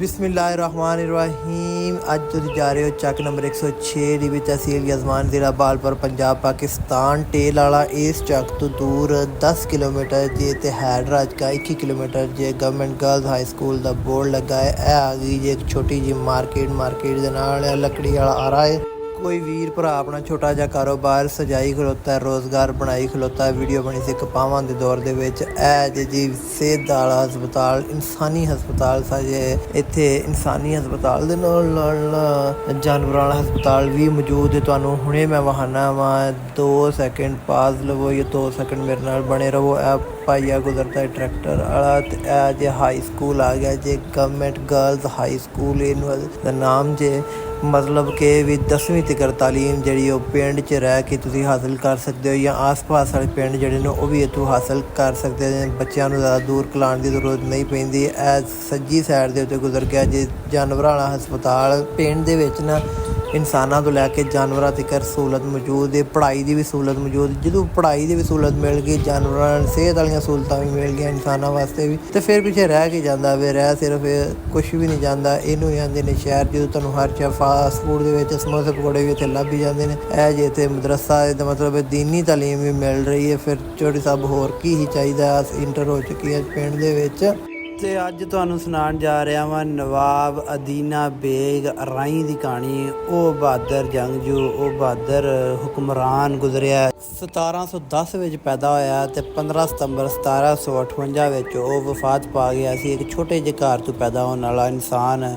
ਬਿਸਮਿਲ੍ਲਾਹਿਰਰਹਿਮਾਨਿਰਰਹੀਮ। ਅੱਜ ਤੁਸੀਂ ਜਾ ਰਹੇ ਹੋ ਚੱਕ ਨੰਬਰ 106 ਦੀ ਵਿੱਚ ਤਹਿਸੀਲ ਯਜ਼ਮਾਨ ਜ਼ਿਲ੍ਹਾ ਬਾਲਪੁਰ, ਪੰਜਾਬ, ਪਾਕਿਸਤਾਨ। ਟੇਲ ਵਾਲਾ ਇਸ ਚੱਕ ਤੋਂ ਦੂਰ 10 ਕਿਲੋਮੀਟਰ ਜੇ ਤੇ ਹੈਦਰਾਜ ਕਾ 21 ਕਿਲੋਮੀਟਰ ਜੇ ਗਵਰਨਮੈਂਟ ਗਰਲਜ਼ ਹਾਈ ਸਕੂਲ ਦਾ ਬੋਰਡ ਲੱਗਾ ਹੈ। ਇਹ ਆ ਗਈ ਜੇ ਇੱਕ ਛੋਟੀ ਜੀ ਮਾਰਕੀਟ ਮਾਰਕੀਟ ਦੇ ਨਾਲ ਲੱਕੜੀ ਵਾਲਾ ਆ ਰਹਾ ਹੈ। ਕੋਈ ਵੀਰ ਭਰਾ ਆਪਣਾ ਛੋਟਾ ਜਿਹਾ ਕਾਰੋਬਾਰ, ਸਜਾਈ ਖਲੋਤਾ ਹੈ ਰੋਜ਼ਗਾਰ ਬਣਾਈ ਖਲੋਤਾ ਵੀਡੀਓ ਬਣੀ ਸੀ ਕਪਾਵਾਂ ਦੇ ਦੌਰ ਦੇ ਵਿੱਚ। ਇਹ ਜੇ ਜੀ ਸਿਹਤ ਵਾਲਾ ਹਸਪਤਾਲ, ਇਨਸਾਨੀ ਹਸਪਤਾਲ ਸਾਜੇ। ਇੱਥੇ ਇਨਸਾਨੀ ਹਸਪਤਾਲ ਦੇ ਨਾਲ ਨਾਲ ਜਾਨਵਰਾਂ ਵਾਲਾ ਹਸਪਤਾਲ ਵੀ ਮੌਜੂਦ ਹੈ। ਤੁਹਾਨੂੰ ਹੁਣੇ ਮੈਂ ਵਹਾਨਾ ਵਾ 2 ਸੈਕਿੰਡ ਪਾਸ ਲਵੋ ਜਾਂ 2 ਸੈਕਿੰਡ ਮੇਰੇ ਨਾਲ ਬਣੇ ਰਹੋ। ਇਹ ਪਾਈਆ ਗੁਜ਼ਰਦਾ ਟਰੈਕਟਰ ਵਾਲਾ ਤੇ ਇਹ ਜੇ ਹਾਈ ਸਕੂਲ ਆ ਗਿਆ ਜੇ ਗਵਰਨਮੈਂਟ ਗਰਲਜ਼ ਹਾਈ ਸਕੂਲ ਇਹਨੂੰ ਦਾ ਨਾਮ ਜੇ ਮਤਲਬ ਕਿ ਵੀ 10ਵੀਂ ਤੱਕ ਤਾਲੀਮ ਜਿਹੜੀ ਉਹ ਪਿੰਡ 'ਚ ਰਹਿ ਕੇ ਤੁਸੀਂ ਹਾਸਲ ਕਰ ਸਕਦੇ ਹੋ ਜਾਂ ਆਸ-ਪਾਸ ਵਾਲੇ ਪਿੰਡ ਜਿਹੜੇ ਨੇ ਉਹ ਵੀ ਇੱਥੋਂ ਹਾਸਲ ਕਰ ਸਕਦੇ ਨੇ। ਬੱਚਿਆਂ ਨੂੰ ਜ਼ਿਆਦਾ ਦੂਰ ਕਲਾਣ ਦੀ ਜ਼ਰੂਰਤ ਨਹੀਂ ਪੈਂਦੀ। ਇਹ ਸੱਜੀ ਸਾਈਡ ਦੇ ਉੱਤੇ ਗੁਜ਼ਰ ਗਿਆ ਜੇ ਜਾਨਵਰਾਂ ਵਾਲਾ ਹਸਪਤਾਲ ਪਿੰਡ ਦੇ ਵਿੱਚ ਨਾ ਇਨਸਾਨਾਂ ਤੋਂ ਲੈ ਕੇ ਜਾਨਵਰਾਂ ਤੱਕ ਸਹੂਲਤ ਮੌਜੂਦ ਹੈ। ਪੜ੍ਹਾਈ ਦੀ ਵੀ ਸਹੂਲਤ ਮੌਜੂਦ ਜਦੋਂ ਪੜ੍ਹਾਈ ਦੀ ਵੀ ਸਹੂਲਤ ਮਿਲ ਗਈ, ਜਾਨਵਰਾਂ ਨੂੰ ਸਿਹਤ ਵਾਲੀਆਂ ਸਹੂਲਤਾਂ ਵੀ ਮਿਲ ਗਈਆਂ ਇਨਸਾਨਾਂ ਵਾਸਤੇ ਵੀ, ਤੇ ਫਿਰ ਪਿੱਛੇ ਰਹਿ ਕੇ ਜਾਂਦਾ ਵੇ। ਰਹਿ ਸਿਰਫ ਕੁਝ ਵੀ ਨਹੀਂ ਜਾਂਦਾ। ਇਹਨੂੰ ਹੀ ਆਂਦੇ ਨੇ ਸ਼ਹਿਰ, ਜਦੋਂ ਤੁਹਾਨੂੰ ਹਰ ਚਾ ਫਾਸਟ ਫੂਡ ਦੇ ਵਿੱਚ, ਸਮੋਸੇ ਪਕੌੜੇ ਵੀ ਇੱਥੇ ਲੱਭ ਹੀ ਜਾਂਦੇ ਨੇ। ਇਹ ਜੇ ਤੇ ਮਦਰਸਾ ਇਹਦਾ ਮਤਲਬ ਹੈ ਦੀਨੀ ਤਾਲੀਮ ਵੀ ਮਿਲ ਰਹੀ ਹੈ। ਫਿਰ ਚੋੜੀ ਸਾਹਿਬ ਹੋਰ ਕੀ ਹੀ ਚਾਹੀਦਾ, ਇੰਟਰ ਹੋ ਚੁੱਕੀ ਹੈ ਪਿੰਡ ਦੇ ਵਿੱਚ। ਤੇ ਅੱਜ ਤੁਹਾਨੂੰ ਸੁਣਾਉਣ ਜਾ ਰਿਹਾ ਵਾਂ ਨਵਾਬ ਅਦੀਨਾ ਬੇਗ ਰਾਈ ਦੀ ਕਹਾਣੀ। ਉਹ ਬਹਾਦਰ ਜੰਗਜੂ, ਉਹ ਬਹਾਦਰ ਹੁਕਮਰਾਨ ਗੁਜ਼ਰਿਆ। 1710 ਵਿੱਚ ਪੈਦਾ ਹੋਇਆ ਤੇ 15 ਸਤੰਬਰ 1758 ਵਿੱਚ ਉਹ ਵਫਾਤ ਪਾ ਗਿਆ ਸੀ। ਇੱਕ ਛੋਟੇ ਜਿਹੇ ਘਰ ਤੋਂ ਪੈਦਾ ਹੋਣ ਵਾਲਾ ਇਨਸਾਨ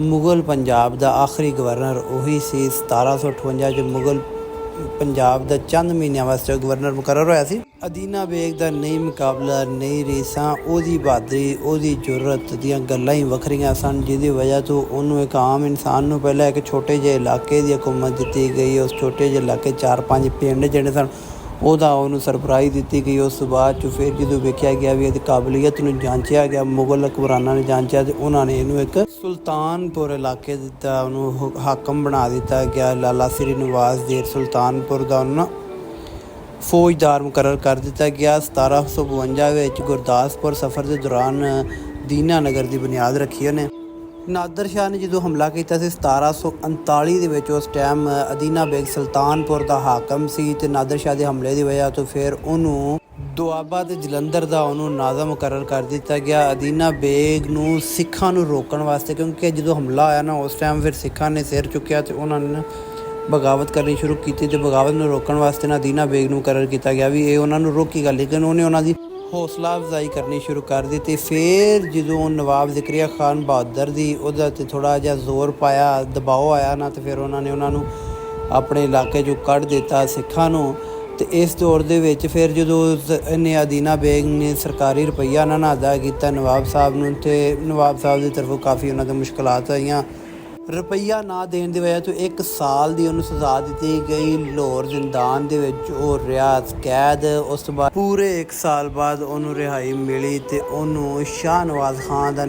ਮੁਗਲ ਪੰਜਾਬ ਦਾ ਆਖਰੀ ਗਵਰਨਰ ਉਹੀ ਸੀ। 1758 ਚ ਮੁਗਲ ਪੰਜਾਬ ਦਾ ਚੰਦ ਮਹੀਨਿਆਂ ਵਾਸਤੇ ਗਵਰਨਰ ਮੁਕਰਰ ਹੋਇਆ ਸੀ। ਅਦੀਨਾ ਬੇਗ ਦਾ ਨਹੀਂ ਮੁਕਾਬਲਾ, ਨਹੀਂ ਰੀਸਾਂ, ਉਹਦੀ ਬਹਾਦਰੀ, ਉਹਦੀ ਜੁਰਤ ਦੀਆਂ ਗੱਲਾਂ ਹੀ ਵੱਖਰੀਆਂ ਸਨ, ਜਿਹਦੀ ਵਜ੍ਹਾ ਤੋਂ ਉਹਨੂੰ ਇੱਕ ਆਮ ਇਨਸਾਨ ਨੂੰ ਪਹਿਲਾਂ ਇੱਕ ਛੋਟੇ ਜਿਹੇ ਇਲਾਕੇ ਦੀ ਹਕੂਮਤ ਦਿੱਤੀ ਗਈ। ਉਸ ਛੋਟੇ ਜਿਹੇ ਇਲਾਕੇ ਚਾਰ ਪੰਜ ਪਿੰਡ ਜਿਹੜੇ ਸਨ ਉਹਦਾ ਉਹਨੂੰ ਸਰਪ੍ਰਾਈਜ਼ ਦਿੱਤੀ ਗਈ। ਉਸ ਤੋਂ ਬਾਅਦ ਚ ਫਿਰ ਜਦੋਂ ਵੇਖਿਆ ਗਿਆ ਵੀ ਇਹਦੀ ਕਾਬਲੀਅਤ ਨੂੰ ਜਾਂਚਿਆ ਗਿਆ, ਮੁਗਲ ਹਕਮਰਾਨਾਂ ਨੇ ਜਾਂਚਿਆ ਤੇ ਉਹਨਾਂ ਨੇ ਇਹਨੂੰ ਇੱਕ ਸੁਲਤਾਨਪੁਰ ਇਲਾਕੇ ਦਿੱਤਾ, ਉਹਨੂੰ ਹੁ- ਹਾਕਮ ਬਣਾ ਦਿੱਤਾ ਗਿਆ। ਲਾਲਾ ਸ੍ਰੀ ਨਿਵਾਸ ਦੇ ਸੁਲਤਾਨਪੁਰ ਦਾ ਉਹਨਾਂ ਫੌਜਦਾਰ ਮੁਕਰਰ ਕਰ ਦਿੱਤਾ ਗਿਆ। 1752 ਵਿੱਚ ਗੁਰਦਾਸਪੁਰ ਸਫ਼ਰ ਦੇ ਦੌਰਾਨ ਦੀਨਾ ਨਗਰ ਦੀ ਬੁਨਿਆਦ ਰੱਖੀ ਉਹਨੇ। ਨਾਦਰ ਸ਼ਾਹ ਨੇ ਜਦੋਂ ਹਮਲਾ ਕੀਤਾ ਸੀ 1739 ਦੇ ਵਿੱਚ ਉਸ ਟਾਈਮ ਅਦੀਨਾ ਬੇਗ ਸੁਲਤਾਨਪੁਰ ਦਾ ਹਾਕਮ ਸੀ ਤੇ ਨਾਦਰ ਸ਼ਾਹ ਦੇ ਹਮਲੇ ਦੀ ਵਜ੍ਹਾ ਤੋਂ ਫਿਰ ਉਹਨੂੰ ਦੁਆਬਾ ਤੇ ਜਲੰਧਰ ਦਾ ਉਹਨੂੰ ਨਾਜ਼ਮ ਮੁਕਰਰ ਕਰ ਦਿੱਤਾ ਗਿਆ। ਅਦੀਨਾ ਬੇਗ ਨੂੰ ਸਿੱਖਾਂ ਨੂੰ ਰੋਕਣ ਵਾਸਤੇ, ਕਿਉਂਕਿ ਜਦੋਂ ਹਮਲਾ ਹੋਇਆ ਨਾ, ਉਸ ਟਾਈਮ ਫਿਰ ਸਿੱਖਾਂ ਨੇ ਸਿਰ ਚੁੱਕਿਆ ਤੇ ਉਹਨਾਂ ਨੇ ਬਗਾਵਤ ਕਰਨੀ ਸ਼ੁਰੂ ਕੀਤੀ ਤੇ ਬਗਾਵਤ ਨੂੰ ਰੋਕਣ ਵਾਸਤੇ ਨਾ ਅਦੀਨਾ ਬੇਗ ਨੂੰ ਕਰਰ ਕੀਤਾ ਗਿਆ ਵੀ ਇਹ ਉਹਨਾਂ ਨੂੰ ਰੋਕੀ ਗੱਲ, ਲੇਕਿਨ ਉਹਨੇ ਉਹਨਾਂ ਦੀ ਹੌਸਲਾ ਅਫਜ਼ਾਈ ਕਰਨੀ ਸ਼ੁਰੂ ਕਰ ਦਿੱਤੀ। ਫਿਰ ਜਦੋਂ ਨਵਾਬ ਜ਼ਿਕਰੀਆ ਖਾਨ ਬਹਾਦਰ ਦੀ ਉਹਦਾ ਤੇ ਥੋੜਾ ਜਿਹਾ ਜ਼ੋਰ ਪਾਇਆ, ਦਬਾਅ ਆਇਆ ਨਾ, ਤੇ ਫਿਰ ਉਹਨਾਂ ਨੇ ਉਹਨਾਂ ਨੂੰ ਆਪਣੇ ਇਲਾਕੇ ਚੋਂ ਕੱਢ ਦਿੱਤਾ ਸਿੱਖਾਂ ਨੂੰ। ਤੇ ਇਸ ਦੌਰ ਦੇ ਵਿੱਚ ਫਿਰ ਜਦੋਂ ਇਹਨੇ ਅਦੀਨਾ ਬੇਗ ਨੇ ਸਰਕਾਰੀ ਰੁਪਈਆ ਨਾ ਨਾ ਅਦਾ ਕੀਤਾ ਨਵਾਬ ਸਾਹਿਬ ਨੂੰ, ਤੇ ਨਵਾਬ ਸਾਹਿਬ ਦੀ ਤਰਫੋਂ ਕਾਫੀ ਉਹਨਾਂ ਤੇ ਮੁਸ਼ਕਲਾਂ ਆਈਆਂ। ਰੁਪਈਆ ਨਾ ਦੇਣ ਦੀ ਵਜ੍ਹਾ ਤੋਂ 1 ਸਾਲ ਦੀ ਉਹਨੂੰ ਸਜ਼ਾ ਦਿੱਤੀ ਗਈ। ਲਾਹੌਰ ਜ਼ਿੰਦਾਨ ਦੇ ਵਿੱਚ ਉਹ ਰਿਹਾ ਕੈਦ। ਉਸ ਤੋਂ ਬਾਅਦ ਪੂਰੇ 1 ਸਾਲ ਬਾਅਦ ਉਹਨੂੰ ਰਿਹਾਈ ਮਿਲੀ ਤੇ ਉਹਨੂੰ ਸ਼ਾਹ ਨਵਾਜ਼ ਖਾਨ ਦਾ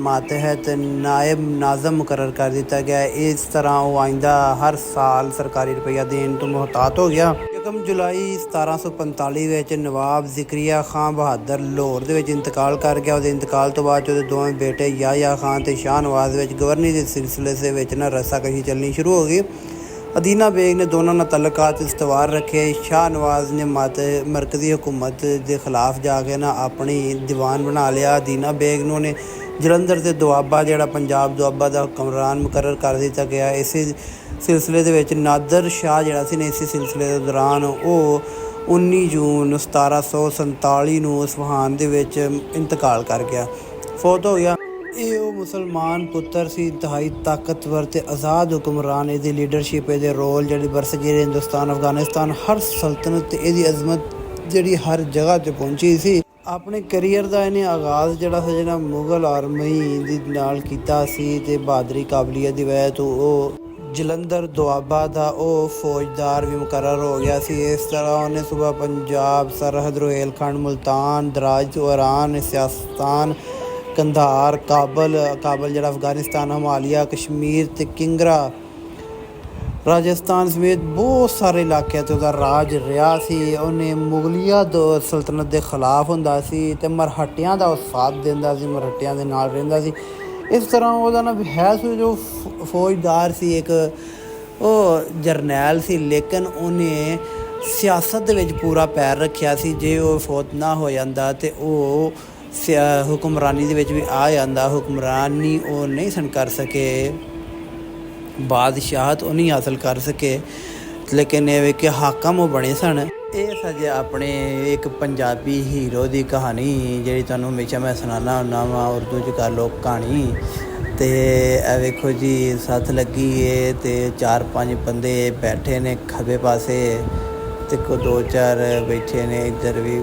ਮਾਤਹਿਤ ਨਾਇਬ ਨਾਜ਼ਮ ਮੁਕਰਰ ਕਰ ਦਿੱਤਾ ਗਿਆ। ਇਸ ਤਰ੍ਹਾਂ ਉਹ ਆਇੰਦਾ ਹਰ ਸਾਲ ਸਰਕਾਰੀ ਰੁਪਈਆ ਦੇਣ ਤੋਂ ਮੁਹਤਾਤ ਹੋ ਗਿਆ। ਯਕਮ ਜੁਲਾਈ 1745 ਵਿੱਚ ਨਵਾਬ ਜ਼ਿਕਰੀਆ ਖਾਨ ਬਹਾਦਰ ਲਾਹੌਰ ਦੇ ਵਿੱਚ ਇੰਤਕਾਲ ਕਰ ਗਿਆ। ਉਹਦੇ ਇੰਤਕਾਲ ਤੋਂ ਬਾਅਦ 'ਚ ਉਹਦੇ ਦੋਵੇਂ ਬੇਟੇ ਯਾਹਿਆ ਖਾਨ ਤੇ ਸ਼ਾਹ ਨਵਾਜ਼ ਵਿੱਚ ਗਵਰਨੀ ਦੇ ਸਿਲਸਿਲੇ ਦੇ ਵਿੱਚ ਨਾ ਰਸਾਕਸ਼ੀ ਚੱਲਣੀ ਸ਼ੁਰੂ ਹੋ ਗਈ। ਅਦੀਨਾ ਬੇਗ ਨੇ ਦੋਨਾਂ ਨਾਲ ਤਲਕਾਤ ਇਸਤਵਾਰ ਰੱਖੇ। ਸ਼ਾਹ ਨਵਾਜ਼ ਨੇ ਮਤ, ਮਰਕਜ਼ੀ ਹਕੂਮਤ ਦੇ ਖਿਲਾਫ ਜਾ ਕੇ ਨਾ ਆਪਣੀ ਦੀਵਾਨ ਬਣਾ ਲਿਆ। ਅਦੀਨਾ ਬੇਗ ਨੂੰ ਨੇ ਜਲੰਧਰ ਤੇ ਦੁਆਬਾ, ਜਿਹੜਾ ਪੰਜਾਬ ਦੁਆਬਾ ਦਾ ਹੁਕਮਰਾਨ ਮੁਕਰਰ ਕਰ ਦਿੱਤਾ ਗਿਆ। ਇਸੇ ਸਿਲਸਿਲੇ ਦੇ ਵਿੱਚ ਨਾਦਰ ਸ਼ਾਹ ਜਿਹੜਾ ਸੀ ਨੇ, ਇਸੇ ਸਿਲਸਿਲੇ ਦੇ ਦੌਰਾਨ ਉਹ 19 ਜੂਨ 1747 ਨੂੰ ਇਸਫਹਾਨ ਦੇ ਵਿੱਚ ਇੰਤਕਾਲ ਕਰ ਗਿਆ। ਫੌਤ ਹੋ ਗਿਆ। ਇਹ ਉਹ ਮੁਸਲਮਾਨ ਪੁੱਤਰ ਸੀ, ਇੰਤਹਾਈ ਤਾਕਤਵਰ ਤੇ ਆਜ਼ਾਦ ਹੁਕਮਰਾਨ। ਇਹਦੀ ਲੀਡਰਸ਼ਿਪ, ਇਹਦੇ ਰੋਲ ਜਿਹੜੀ ਬਰਸਗੀਰ ਹਿੰਦੁਸਤਾਨ, ਅਫਗਾਨਿਸਤਾਨ, ਹਰ ਸਲਤਨਤ ਤੇ ਇਹਦੀ ਅਜ਼ਮਤ ਜਿਹੜੀ ਹਰ ਜਗ੍ਹਾ ਤੇ ਪਹੁੰਚੀ ਸੀ। ਆਪਣੇ ਕੈਰੀਅਰ ਦਾ ਇਹਨੇ ਆਗਾਜ਼ ਜਿਹੜਾ ਸੀ ਜਿਹੜਾ ਮੁਗਲ ਆਰਮੀ ਦੇ ਨਾਲ ਕੀਤਾ ਸੀ ਤੇ ਬਹਾਦਰੀ ਕਾਬਲੀਅਤ ਦੀ ਵਜ੍ਹਾ ਤੋਂ ਉਹ ਜਲੰਧਰ ਦੁਆਬਾ ਦਾ ਉਹ ਫੌਜਦਾਰ ਵੀ ਮੁਕਰਰ ਹੋ ਗਿਆ ਸੀ। ਇਸ ਤਰ੍ਹਾਂ ਉਹਨੇ ਸੂਬਾ ਪੰਜਾਬ, ਸਰਹਦ ਰੋਹਿਲਖੰਡ ਮੁਲਤਾਨ, ਦਰਾਜ ਤੋਂ ਇਰਾਨ ਸਿਆਸਤਾਨ, ਕੰਧਾਰ, ਕਾਬਲ ਕਾਬਲ ਜਿਹੜਾ ਅਫਗਾਨਿਸਤਾਨ, ਹਮਾਲੀਆ, ਕਸ਼ਮੀਰ ਤੇ ਕਿੰਗਰਾ ਰਾਜਸਥਾਨ ਸਮੇਤ ਬਹੁਤ ਸਾਰੇ ਇਲਾਕਿਆਂ ਤੇ ਉਹਦਾ ਰਾਜ ਰਿਹਾ ਸੀ। ਉਹਨੇ ਮੁਗਲੀਆ ਦੋ ਸਲਤਨਤ ਦੇ ਖਿਲਾਫ ਹੁੰਦਾ ਸੀ ਤੇ ਮਰਹਟਿਆਂ ਦਾ ਉਹ ਸਾਥ ਦਿੰਦਾ ਸੀ, ਮਰਹਟਿਆਂ ਦੇ ਨਾਲ ਰਹਿੰਦਾ ਸੀ। ਇਸ ਤਰ੍ਹਾਂ ਉਹਦਾ ਨਾ ਹੈ ਸੀ, ਜੋ ਫੌਜਦਾਰ ਸੀ, ਇੱਕ ਉਹ ਜਰਨੈਲ ਸੀ, ਲੇਕਿਨ ਉਹਨੇ ਸਿਆਸਤ ਦੇ ਵਿੱਚ ਪੂਰਾ ਪੈਰ ਰੱਖਿਆ ਸੀ। ਜੇ ਉਹ ਫੌਤ ਨਾ ਹੋ ਜਾਂਦਾ ਤੇ ਉਹ ਸਿਆ- ਹੁਕਮਰਾਨੀ ਦੇ ਵਿੱਚ ਵੀ ਆ ਜਾਂਦਾ। ਹੁਕਮਰਾਨੀ ਉਹ ਨਹੀਂ ਸਨ ਕਰ ਸਕੇ। ਬਾਦਸ਼ਾਹਤ ਉਹ ਨਹੀਂ ਹਾਸਲ ਕਰ ਸਕੇ। ਲੇਕਿਨ ਇਹ ਵੇ ਕਿ ਹਾਕਮ ਉਹ ਬਣੇ ਸਨ। ਇਹ ਸਜੇ ਆਪਣੇ ਇੱਕ ਪੰਜਾਬੀ ਹੀਰੋ ਦੀ ਕਹਾਣੀ ਜਿਹੜੀ ਤੁਹਾਨੂੰ ਹਮੇਸ਼ਾ ਮੈਂ ਸੁਣਾਉਂਦਾ ਹੁੰਦਾ ਵਾਂ, ਉਰਦੂ ਚ ਕਰ ਲੋ ਕਹਾਣੀ। ਤੇ ਇਹ ਵੇਖੋ ਜੀ, ਸੱਥ ਲੱਗੀ ਏ ਤੇ ਚਾਰ ਪੰਜ ਬੰਦੇ ਬੈਠੇ ਨੇ ਖੱਬੇ ਪਾਸੇ ਤੇ ਕੋ ਦੋ ਚਾਰ ਬੈਠੇ ਨੇ ਇੱਧਰ ਵੀ।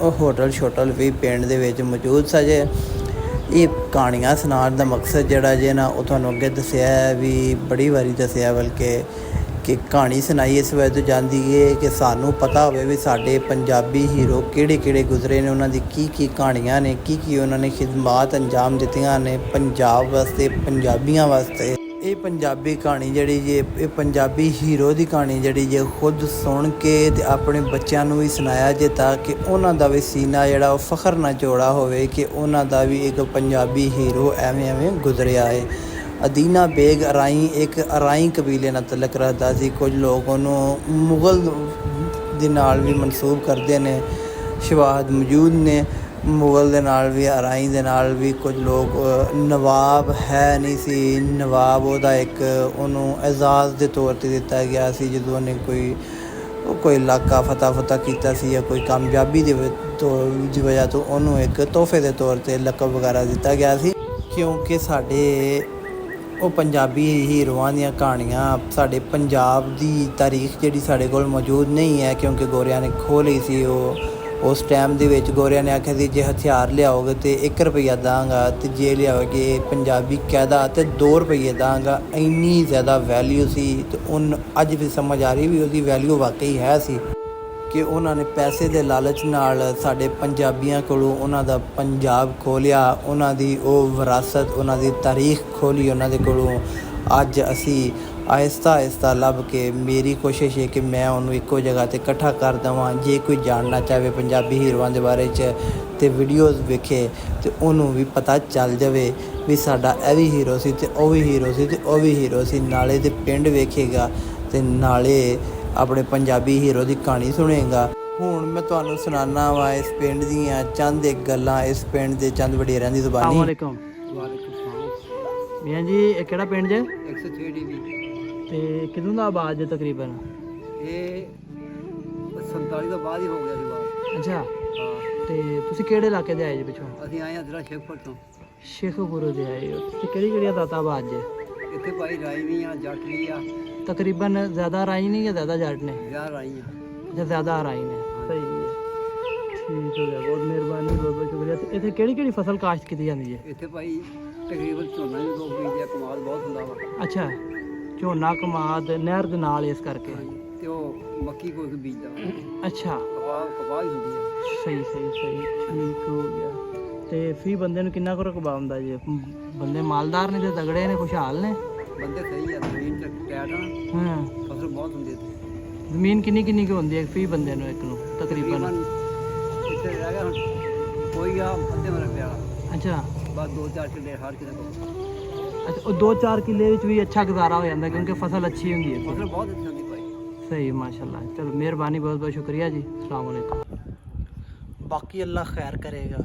ਉਹ ਹੋਟਲ ਛੋਟਲ ਵੀ ਪਿੰਡ ਦੇ ਵਿੱਚ ਮੌਜੂਦ ਸਜੇ। ਇਹ ਕਹਾਣੀਆਂ ਸੁਣਾਉਣ ਦਾ ਮਕਸਦ ਜਿਹੜਾ ਜੇ ਨਾ ਉਹ ਤੁਹਾਨੂੰ ਅੱਗੇ ਦੱਸਿਆ ਵੀ ਬੜੀ ਵਾਰੀ ਦੱਸਿਆ ਬਲਕਿ ਕਿ ਕਹਾਣੀ ਸੁਣਾਈ ਇਸ ਵਜ੍ਹਾ ਤੋਂ ਜਾਂਦੀ ਹੈ ਕਿ ਸਾਨੂੰ ਪਤਾ ਹੋਵੇ ਵੀ ਸਾਡੇ ਪੰਜਾਬੀ ਹੀਰੋ ਕਿਹੜੇ ਕਿਹੜੇ ਗੁਜ਼ਰੇ ਨੇ, ਉਹਨਾਂ ਦੀ ਕੀ ਕੀ ਕਹਾਣੀਆਂ ਨੇ, ਕੀ ਕੀ ਉਹਨਾਂ ਨੇ ਖਿਦਮਤ ਅੰਜਾਮ ਦਿੱਤੀਆਂ ਨੇ, ਪੰਜਾਬ ਵਾਸਤੇ, ਪੰਜਾਬੀਆਂ ਵਾਸਤੇ। ਇਹ ਪੰਜਾਬੀ ਕਹਾਣੀ ਜਿਹੜੀ ਜੇ, ਇਹ ਪੰਜਾਬੀ ਹੀਰੋ ਦੀ ਕਹਾਣੀ ਜਿਹੜੀ ਜੇ ਖੁਦ ਸੁਣ ਕੇ ਤੇ ਆਪਣੇ ਬੱਚਿਆਂ ਨੂੰ ਵੀ ਸੁਣਾਇਆ ਜੇ ਤਾਂ ਕਿ ਉਹਨਾਂ ਦਾ ਵੀ ਸੀਨਾ ਜਿਹੜਾ ਉਹ ਫਖਰ ਨਾਲ ਜੋੜਾ ਹੋਵੇ ਕਿ ਉਹਨਾਂ ਦਾ ਵੀ ਇੱਕ ਪੰਜਾਬੀ ਹੀਰੋ ਐਵੇਂ ਐਵੇਂ ਗੁਜ਼ਰਿਆ ਹੈ ਅਦੀਨਾ ਬੇਗ ਅਰਾਈ ਇੱਕ ਅਰਾਈ ਕਬੀਲੇ ਨਾਲ ਤਲਕ ਰੱਖਦਾ ਸੀ। ਕੁਝ ਲੋਕ ਉਹਨੂੰ ਮੁਗਲ ਦੇ ਨਾਲ ਵੀ ਮਨਸੂਬ ਕਰਦੇ ਨੇ। ਸ਼ਵਾਹਦ ਮੌਜੂਦ ਨੇ। ਮੁਗਲ ਦੇ ਨਾਲ ਵੀ, ਅਰਾਈ ਦੇ ਨਾਲ ਵੀ ਕੁਝ ਲੋਕ ਨਵਾਬ ਹੈ ਨਹੀਂ ਸੀ। ਨਵਾਬ ਉਹਦਾ ਇੱਕ, ਉਹਨੂੰ ਇਜ਼ਾਜ਼ ਦੇ ਤੌਰ ਤੇ ਦਿੱਤਾ ਗਿਆ ਸੀ, ਜਦੋਂ ਉਹਨੇ ਕੋਈ ਕੋਈ ਇਲਾਕਾ ਫਤਹ ਫਤਹ ਕੀਤਾ ਸੀ ਜਾਂ ਕੋਈ ਕਾਮਯਾਬੀ ਦੇ ਵ- ਤੋਂ, ਦੀ ਵਜ੍ਹਾ ਤੋਂ ਉਹਨੂੰ ਇੱਕ ਤੋਹਫੇ ਦੇ ਤੌਰ ਤੇ ਲਕਬ ਵਗੈਰਾ ਦਿੱਤਾ ਗਿਆ ਸੀ। ਕਿਉਂਕਿ ਸਾਡੇ, ਉਹ ਪੰਜਾਬੀ ਹੀਰੋਆਂ ਦੀਆਂ ਕਹਾਣੀਆਂ, ਸਾਡੇ ਪੰਜਾਬ ਦੀ ਤਾਰੀਖ ਜਿਹੜੀ ਸਾਡੇ ਕੋਲ ਮੌਜੂਦ ਨਹੀਂ ਹੈ, ਕਿਉਂਕਿ ਗੋਰਿਆਂ ਨੇ ਖੋਹ ਲਈ ਸੀ ਉਹ ਉਸ ਟਾਈਮ ਦੇ ਵਿੱਚ ਗੋਰਿਆਂ ਨੇ ਆਖਿਆ ਸੀ, ਜੇ ਹਥਿਆਰ ਲਿਆਓਗੇ ਤੇ 1 ਰੁਪਈਆ ਦਾਂਗਾ ਤੇ ਜੇ ਲਿਆਓਗੇ ਪੰਜਾਬੀ ਕਾਇਦਾ ਤੇ 2 ਰੁਪਈਏ ਦਾਂਗਾ। ਇੰਨੀ ਜ਼ਿਆਦਾ ਵੈਲਿਊ ਸੀ ਤੇ ਉਨ ਅੱਜ ਵੀ ਸਮਝ ਆ ਰਹੀ ਵੀ ਉਹਦੀ ਵੈਲਿਊ ਵਾਕਈ ਹੈ ਸੀ ਕਿ ਉਹਨਾਂ ਨੇ ਪੈਸੇ ਦੇ ਲਾਲਚ ਨਾਲ ਸਾਡੇ ਪੰਜਾਬੀਆਂ ਕੋਲੋਂ ਉਹਨਾਂ ਦਾ ਪੰਜਾਬ ਖੋਲਿਆ, ਉਹਨਾਂ ਦੀ ਉਹ ਵਿਰਾਸਤ, ਉਹਨਾਂ ਦੀ ਤਾਰੀਖ ਖੋਲੀ, ਉਹਨਾਂ ਦੇ ਕੋਲੋਂ ਅੱਜ ਅਸੀਂ ਆਹਿਸਤਾ ਆਹਿਸਤਾ ਲੱਭ ਕੇ ਮੇਰੀ ਕੋਸ਼ਿਸ਼ ਹੈ ਕਿ ਮੈਂ ਉਹਨੂੰ ਇੱਕੋ ਜਗ੍ਹਾ ਤੇ ਇਕੱਠਾ ਕਰ ਦਵਾਂ। ਜੇ ਕੋਈ ਜਾਣਨਾ ਚਾਹੇ ਪੰਜਾਬੀ ਹੀਰੋਆਂ ਦੇ ਬਾਰੇ ਚ ਤੇ ਵੀਡੀਓਜ਼ ਵੇਖੇ ਤੇ ਉਹਨੂੰ ਵੀ ਪਤਾ ਚੱਲ ਜਾਵੇ ਵੀ ਸਾਡਾ ਇਹ ਵੀ ਹੀਰੋ ਸੀ ਤੇ ਉਹ ਵੀ ਹੀਰੋ ਸੀ ਤੇ ਉਹ ਵੀ ਹੀਰੋ ਸੀ। ਨਾਲੇ ਤੇ ਪਿੰਡ ਵੇਖੇਗਾ ਤੇ ਨਾਲੇ ਆਪਣੇ ਪੰਜਾਬੀ ਹੀਰੋ ਦੀ ਕਹਾਣੀ ਸੁਣੇਗਾ। ਹੁਣ ਮੈਂ ਤੁਹਾਨੂੰ ਸੁਣਾਉਣਾ ਵਾ ਇਸ ਪਿੰਡ ਦੀਆਂ ਚੰਦ ਇੱਕ ਗੱਲਾਂ ਇਸ ਪਿੰਡ ਦੇ ਚੰਦ ਵਡੇਰਿਆਂ ਦੀ ਜ਼ੁਬਾਨੀ। ਵਾਲੇਕੁਮ। ਮੀਆਂ ਜੀ ਇਹ ਕਿਹੜਾ ਪਿੰਡ ਜੇ? 106 ਡੀਬੀ ਤੇ ਕਿਦੋਂ ਦਾ ਆਬਾਦ ਜੇ ਤਕਰੀਬਨ? ਇਹ 47 ਤੋਂ ਬਾਅਦ ਹੀ ਹੋ ਗਿਆ ਸੀ ਬਾਅਦ। ਅੱਛਾ। ਹਾਂ। ਤੇ ਤੁਸੀਂ ਕਿਹੜੇ ਇਲਾਕੇ ਦੇ ਆਏ ਜੇ ਪਿੱਛੋਂ? ਅਸੀਂ ਆਏ ਹਾਂ ਜ਼ਿਲ੍ਹਾ ਸ਼ੇਖਪੁਰ ਤੋਂ। ਸ਼ੇਖਪੁਰ ਦੇ ਆਏ ਹੋ। ਤੇ ਕਿਹੜੀ ਕਿਹੜੀ ਦਾਤਾ ਆਬਾਦ ਜੇ? ਇੱਥੇ ਭਾਈ ਰਾਈ ਵੀ ਆ ਜੱਟ ਵੀ ਆ। ਤਕਰੀਬਨ ਜ਼ਿਆਦਾ ਰਾਈ ਨਹੀਂ ਜਾਂ ਜ਼ਿਆਦਾ ਜੱਟ ਨੇ? ਵਿਆਹ ਰਾਈ ਆ। ਜਾਂ ਜ਼ਿਆਦਾ ਰਾਈ ਨੇ? ਸਹੀ ਹੈ। ਠੀਕ ਹੋ ਗਿਆ ਬਹੁਤ ਮਿਹਰਬਾਨੀ ਬਹੁਤ ਬਹੁਤ ਸ਼ੁਕਰੀਆ। ਤੇ ਇੱਥੇ ਕਿਹੜੀ ਕਿਹੜੀ ਫਸਲ ਕਾਸ਼ਤ ਕੀਤੀ ਜਾਂਦੀ ਹੈ? ਇੱਥੇ ਭਾਈ ਤਕਰੀਬਨ ਝੋਨਾ ਵੀ ਲੋਕ ਬੀਜਦੇ ਆ ਕਮਾਲ ਬਹੁਤ ਹੁੰਦਾ ਵਾ। ਅੱਛਾ। ਝੋਨਾ ਕਮਾਦ ਨਹਿਰ ਦੇ ਨਾਲ ਇਸ ਕਰਕੇ। ਤੇ ਉਹ ਮੱਕੀ ਕੋਈ ਬੀਜਦਾ। ਅੱਛਾ। ਕਪਾਹ ਕਪਾਹ ਹੀ ਹੁੰਦੀ ਆ। ਸਹੀ ਸਹੀ ਸਹੀ। ਠੀਕ ਹੋ ਗਿਆ। ਤੇ ਫੀ ਬੰਦੇ ਨੂੰ ਕਿੰਨਾ ਕੁ ਰਕਬਾ ਹੁੰਦਾ ਜੀ? ਬੰਦੇ ਮਾਲਦਾਰ ਨੇ ਤੇ ਤਗੜੇ ਨੇ ਖੁਸ਼ਹਾਲ ਨੇ? ਬੰਦੇ ਸਹੀ ਆ ਜ਼ਮੀਨ ਤੇ ਟੈਟ ਆ। ਹਾਂ। ਫਸਲ ਬਹੁਤ ਹੁੰਦੀ ਇੱਥੇ ਜ਼ਮੀਨ ਕਿੰਨੀ ਕਿੰਨੀ ਕੁ ਹੁੰਦੀ ਹੈ ਫੀ ਬੰਦੇ ਨੂੰ ਇੱਕ ਨੂੰ ਤਕਰੀਬਨ? ਇੱਥੇ ਰਹਿ ਗਿਆ ਹੁਣ। ਕੋਈ ਆ ਅੱਧੇ ਮਰ ਪਿਆ ਅੱਛਾ। ਬਸ ਦੋ ਚਾਰ ਕਿੱਲੇ ਹਰ ਕਿਤੇ ਕੋਲ ਅੱਛਾ ਉਹ 2-4 ਕਿੱਲੇ ਵਿੱਚ ਵੀ ਅੱਛਾ ਗੁਜ਼ਾਰਾ ਹੋ ਜਾਂਦਾ ਕਿਉਂਕਿ ਫਸਲ ਅੱਛੀ ਹੁੰਦੀ ਹੈ। ਫਸਲ ਬਹੁਤ ਅੱਛੀ ਹੁੰਦੀ ਭਾਈ। ਸਹੀ ਮਾਸ਼ਾਅੱਲਾ। ਚਲੋ ਮਿਹਰਬਾਨੀ ਬਹੁਤ ਬਹੁਤ ਸ਼ੁਕਰੀਆ ਜੀ। ਅਸਲਾਮ ਵਾਲੇਕੁਮ ਬਾਕੀ ਅੱਲਾ ਖੈਰ ਕਰੇਗਾ।